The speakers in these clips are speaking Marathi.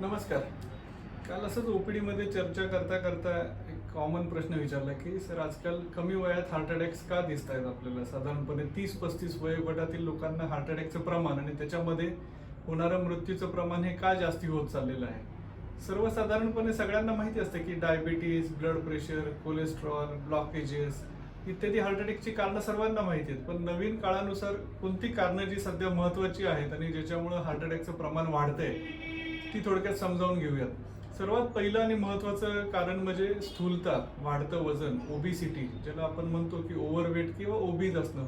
नमस्कार. काल असंच ओपीडीमध्ये चर्चा करता करता एक कॉमन प्रश्न विचारला की सर आजकाल कमी वयात हार्ट अटॅक्स का दिसत आहेत आपल्याला? साधारणपणे तीस पस्तीस वयोगटातील लोकांना हार्ट अटॅकचं प्रमाण आणि त्याच्यामध्ये होणारं मृत्यूचं प्रमाण हे का जास्ती होत चाललेलं आहे? सर्वसाधारणपणे सगळ्यांना माहिती असतं की diabetes blood pressure cholesterol blockages इत्यादी हार्ट अटॅकची कारणं सर्वांना माहिती आहेत. पण नवीन काळानुसार कोणती कारणं जी सध्या महत्वाची आहेत आणि ज्याच्यामुळं हार्ट अटॅकचं प्रमाण वाढतंय ती थोडक्यात समजावून घेऊयात. सर्वात पहिलं आणि महत्वाचं कारण म्हणजे स्थूलता वाढतं वजन ओबीसिटी ज्याला आपण म्हणतो की ओव्हरवेट किंवा ओबीज असणं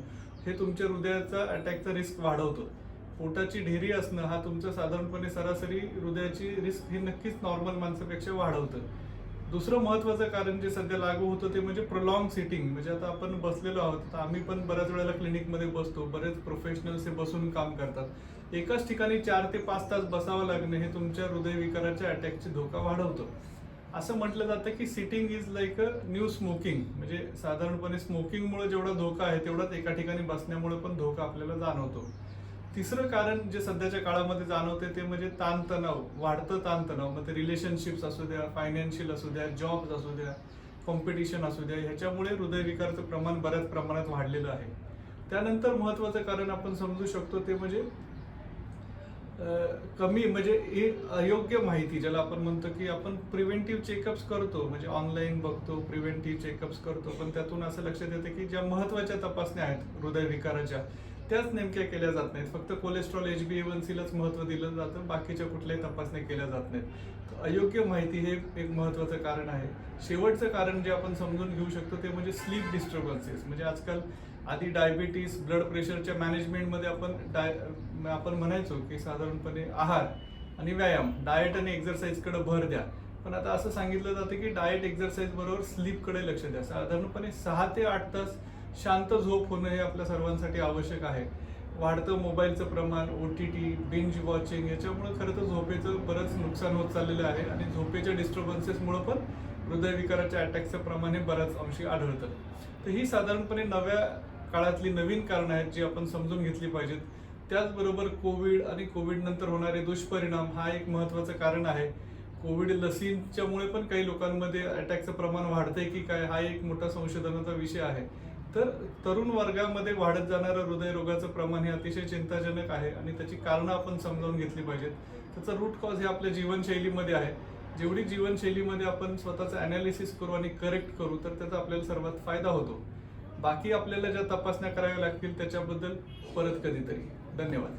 हे तुमच्या हृदयाचा अटॅकचा रिस्क वाढवतं. पोटाची ढेरी असणं हा तुमचं साधारणपणे सरासरी हृदयाची रिस्क हे नक्कीच नॉर्मल माणसापेक्षा वाढवतं. दुसरं महत्वाचं कारण जे सध्या लागू होतं ते म्हणजे प्रलॉंग सिटिंग म्हणजे आता आपण बसलेलो आहोत तर आम्ही पण बऱ्याच वेळेला क्लिनिकमध्ये बसतो. बरेच प्रोफेशनल्स हे बसून काम करतात. एकाच ठिकाणी चार ते पाच तास बसावं लागणं हे तुमच्या हृदयविकाराच्या अटॅकची धोका वाढवतं. असं म्हटलं जातं की sitting is like a new smoking म्हणजे साधारणपणे स्मोकिंगमुळे जेवढा धोका आहे तेवढाच एका ठिकाणी बसण्यामुळे पण धोका आपल्याला जाणवतो. तिसरं कारण जे सध्याच्या काळामध्ये जाणवते ते म्हणजे ताणतणाव वाढतं ताणतणाव. मग ते रिलेशनशिप्स असू द्या फायनान्शियल असू द्या जॉब्स असू द्या कॉम्पिटिशन असू द्या ह्याच्यामुळे हृदयविकारचं प्रमाण बऱ्याच प्रमाणात वाढलेलं आहे. त्यानंतर महत्वाचं कारण आपण समजू शकतो ते म्हणजे कमी म्हणजे हे अयोग्य माहिती ज्याला आपण म्हणतो की आपण प्रिव्हेंटिव्ह चेकअप्स करतो. म्हणजे ऑनलाईन बघतो प्रिव्हेंटिव्ह चेकअप्स करतो. पण त्यातून असं लक्षात येतं की ज्या महत्त्वाच्या तपासण्या आहेत हृदयविकाराच्या त्याच नेमक्या केल्या जात नाहीत. फक्त कोलेस्ट्रॉल एच बी ए सीलाच महत्त्व दिलं जातं. बाकीच्या कुठल्याही तपासण्या केल्या जात नाहीत. अयोग्य माहिती हे एक महत्त्वाचं कारण आहे. शेवटचं कारण जे आपण समजून घेऊ शकतो ते म्हणजे स्लीप डिस्टर्बन्सेस म्हणजे आजकाल आधी डायबिटीस ब्लड प्रेशरच्या मॅनेजमेंटमध्ये आपण डाय आपण म्हणायचो की साधारणपणे आहार आणि व्यायाम डाएट आणि एक्झरसाईजकडे भर द्या. पण आता असं सांगितलं जातं की डाएट एक्झरसाईज बरोबर स्लीपकडे लक्ष द्या. साधारणपणे सहा ते आठ तास शांत झोप होणं हे आपल्या सर्वांसाठी आवश्यक आहे. वाढतं मोबाईलचं प्रमाण O T T binge watching याच्यामुळे खरं तर झोपेचं बरंच नुकसान होत चाललेलं आहे आणि झोपेच्या डिस्टर्बन्सेसमुळं पण हृदयविकाराच्या अटॅकचं प्रमाण हे बऱ्याच अंशी आढळतं तर ही साधारणपणे नव्या काळातली नवीन कारणं आहेत जी आपण समजून घेतली पाहिजेत. त्याचबरोबर कोविड आणि कोविड नंतर होणारे दुष्परिणाम हा एक महत्त्वाचं कारण आहे. कोविड लसींच्यामुळे पण काही लोकांमध्ये अटॅकचं प्रमाण वाढतंय की काय हा एक मोठा संशोधनाचा विषय आहे. तर तरुण वर्गामध्ये वाढत जाणारं हृदयरोगाचं प्रमाण हे अतिशय चिंताजनक आहे आणि त्याची कारणं आपण समजावून घेतली पाहिजेत. त्याचं रूट कॉज हे आपल्या जीवनशैलीमध्ये आहे. जेवढी जीवनशैलीमध्ये आपण स्वतःचं अनालिसिस करू आणि करेक्ट करू तर त्याचा आपल्याला सर्वात फायदा होतो. बाकी आपल्याला ज्या तपासण्या कराव्या लागतील त्याच्याबद्दल परत कधीतरी. धन्यवाद.